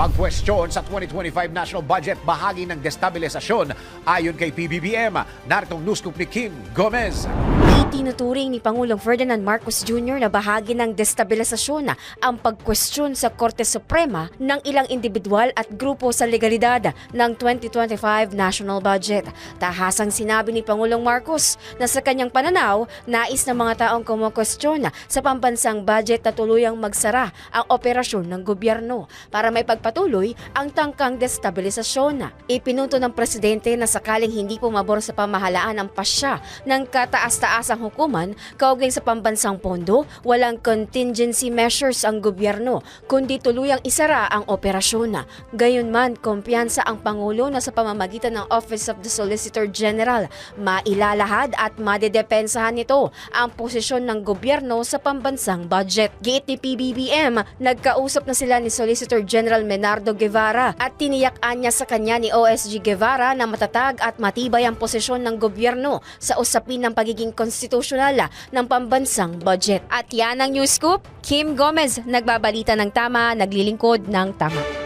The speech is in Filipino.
Pagkwestiyon sa 2025 national budget bahagi ng destabilisasyon ayon kay PBBM. Naritong news ni Kim Gomez. Itinuturing ni Pangulong Ferdinand Marcos Jr. na bahagi ng destabilisasyon ang pagkwestiyon sa Korte Suprema ng ilang individual at grupo sa legalidad ng 2025 national budget. Tahasang sinabi ni Pangulong Marcos na sa kanyang pananaw, nais ng mga taong kumukwestiyon sa pambansang budget na tuluyang magsara ang operasyon ng gobyerno para may pagpatuloy ang tangkang destabilisasyon. Ipinunto ng presidente na sakaling hindi pumabor sa pamahalaan ang pasya ng kataas-taasang hukuman kaugnay sa pambansang pondo, walang contingency measures ang gobyerno, kundi tuluyang isara ang operasyon. Gayunman, kumpiyansa ang Pangulo na sa pamamagitan ng Office of the Solicitor General, mailalahad at madedepensahan nito ang posisyon ng gobyerno sa pambansang budget. Giit ni PBBM, nagkausap na sila ni Solicitor General Menardo Guevara at tiniyakan niya sa kanya ni OSG Guevara na matatag at matibay ang posisyon ng gobyerno sa usapin ng pagiging konstitusyonal ng pambansang budget. At yan ang news scoop. Kim Gomez, nagbabalita ng tama, naglilingkod ng tama.